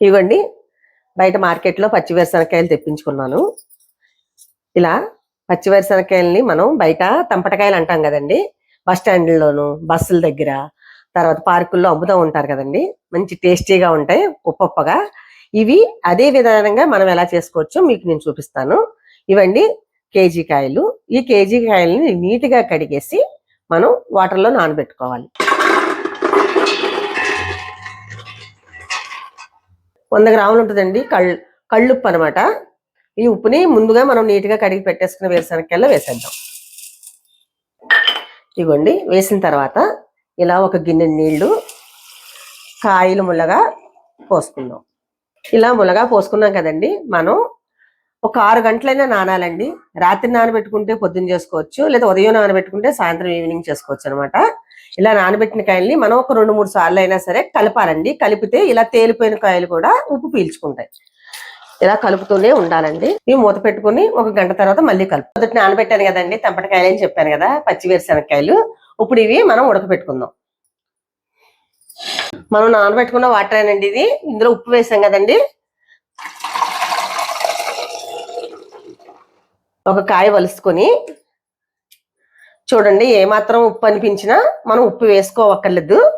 ఇవ్వండి. బయట మార్కెట్లో పచ్చి వేరుశనగకాయలు తెప్పించుకున్నాను. ఇలా పచ్చి వేరుశనగకాయలని మనం బయట తంపటకాయలు అంటాం కదండి. బస్ స్టాండ్లోను బస్సుల దగ్గర తర్వాత పార్కుల్లో అమ్ముతూ ఉంటారు కదండి. మంచి టేస్టీగా ఉంటాయి ఉప్పప్పగా. ఇవి అదే విధానంగా మనం ఎలా చేసుకోవచ్చో మీకు నేను చూపిస్తాను. ఇవండి కేజీ కాయలు. ఈ కేజీ కాయలని నీట్గా కడిగేసి మనం వాటర్లో నానబెట్టుకోవాలి. వంద గ్రాములు ఉంటుందండి. కళ్ళు కళ్ళుప్పు అనమాట ఈ ఉప్పుని ముందుగా మనం నీట్గా కడిగి పెట్టేసుకున్న వేరుశనగకెళ్ళ వేసేద్దాం. ఇవ్వండి వేసిన తర్వాత ఇలా ఒక గిన్నె నీళ్ళు కాయలు ముల్లగా పోసుకుందాం. ఇలా ముల్లగా పోసుకున్నాం కదండి. మనం ఒక ఆరు గంటలైనా నానాలండి. రాత్రి నానబెట్టుకుంటే పొద్దున్న చేసుకోవచ్చు లేదా ఉదయం నానబెట్టుకుంటే సాయంత్రం ఈవినింగ్ చేసుకోవచ్చు అనమాట ఇలా నానబెట్టిన కాయల్ని మనం ఒక రెండు మూడు సార్లు అయినా సరే కలపాలండి. కలిపితే ఇలా తేలిపోయిన కాయలు కూడా ఉప్పు పీల్చుకుంటాయి. ఇలా కలుపుతూనే ఉండాలండి. ఇవి మూత పెట్టుకుని ఒక గంట తర్వాత మళ్ళీ కలుపు. మొదటి నానబెట్టాను కదండి తెంపటకాయలు అని చెప్పాను కదా పచ్చి వేరుశనగకాయలు. ఇప్పుడు ఇవి మనం ఉడకపెట్టుకుందాం. మనం నానబెట్టుకున్న వాటర్ అండి ఇది. ఇందులో ఉప్పు వేసాం కదండి. ఒక కాయ వలుసుకొని చూడండి ఏమాత్రం ఉప్పు అనిపించినా మనం ఉప్పు వేసుకోవక్కర్లేదు.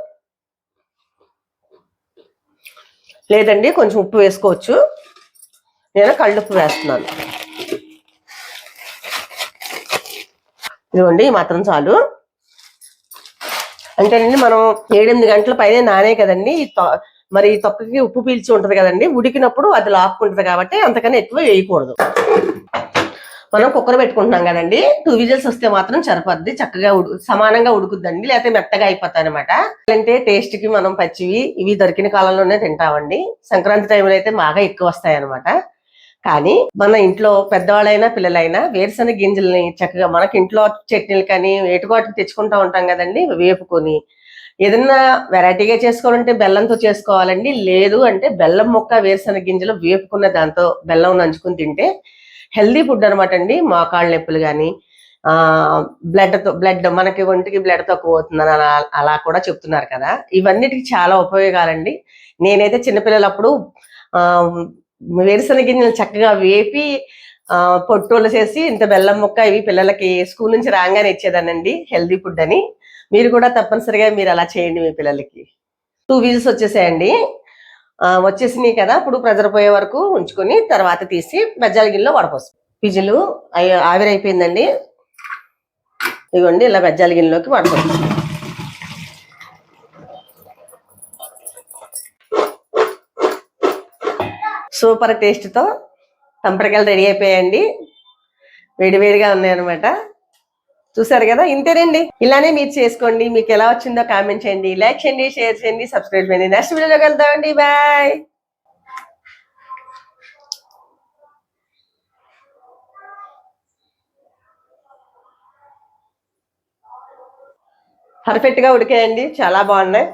లేదండి కొంచెం ఉప్పు వేసుకోవచ్చు. నేను కళ్ళుప్పు వేస్తున్నాను. ఇదిగోండి ఈ మాత్రం చాలు. అంటేనండి మనం ఏడెనిమిది గంటల పైనే నానే కదండి తొ- మరి ఈ తొక్కకి ఉప్పు పీల్చి ఉంటుంది కదండి ఉడికినప్పుడు అది లాక్కుంటుంది కాబట్టి అంతకన్నా ఎక్కువ వేయకూడదు. మనం కుక్కర్ పెట్టుకుంటున్నాం కదండి. టూ విజిల్స్ వస్తే మాత్రం సరిపోద్ది. చక్కగా ఉడు సమానంగా ఉడుకుద్దండి. లేకపోతే మెత్తగా అయిపోతాయి అనమాట అంటే టేస్ట్కి మనం పచ్చివి ఇవి దొరికిన కాలంలోనే తింటామండి. సంక్రాంతి టైంలో అయితే బాగా ఎక్కువ వస్తాయి అనమాట కానీ మన ఇంట్లో పెద్దవాళ్ళైనా పిల్లలైనా వేరుశనగ గింజల్ని చక్కగా మనకి ఇంట్లో చట్నీలు కానీ ఏటుకోటికి తెచ్చుకుంటా ఉంటాం కదండి. వేపుకొని ఏదన్నా వెరైటీగా చేసుకోవాలంటే బెల్లంతో చేసుకోవాలండి. లేదు అంటే బెల్లం మొక్క వేరుశనగ గింజలు వేపుకున్న దాంతో బెల్లం నంచుకుని తింటే హెల్దీ ఫుడ్ అనమాట అండి మోకాళ్ళ నొప్పులు కానీ బ్లడ్తో బ్లడ్తో బ్లడ్ మనకి ఒంటికి బ్లడ్ తక్కువ అవుతుందని అలా అలా కూడా చెప్తున్నారు కదా. ఇవన్నిటికి చాలా ఉపయోగాలండి. నేనైతే చిన్నపిల్లలప్పుడు వేరుశనగ గింజలు చక్కగా వేపి ఆ చేసి ఇంత బెల్లం ముక్క ఇవి పిల్లలకి స్కూల్ నుంచి రాగానే ఇచ్చేదానండి హెల్దీ ఫుడ్ అని. మీరు కూడా తప్పనిసరిగా మీరు అలా చేయండి మీ పిల్లలకి. టూ వీల్స్ వచ్చేసాయండి. వచ్చేసినాయి కదా ఇప్పుడు ప్రెజర్ పోయే వరకు ఉంచుకొని తర్వాత తీసి బెజ్జాల గిన్నెలో వడపోసు పిజులు ఆవిరైపోయిందండి. ఆవిరి ఇదిగోండి ఇలా బెజ్జాల గిన్నెలోకి వడపోసు సూపర్ టేస్ట్తో తంపరకాయలు రెడీ అయిపోయాయండి. వేడివేడిగా ఉన్నాయన్నమాట. చూసారు కదా? ఇంతేనండి. ఇలానే మీరు చేసుకోండి. మీకు ఎలా వచ్చిందో కామెంట్ చేయండి. లైక్ చేయండి షేర్ చేయండి సబ్స్క్రైబ్ చేయండి. నెక్స్ట్ వీడియోలో వెళ్దామండి బాయ్. పర్ఫెక్ట్గా ఉడికాయండి. చాలా బాగున్నాయి.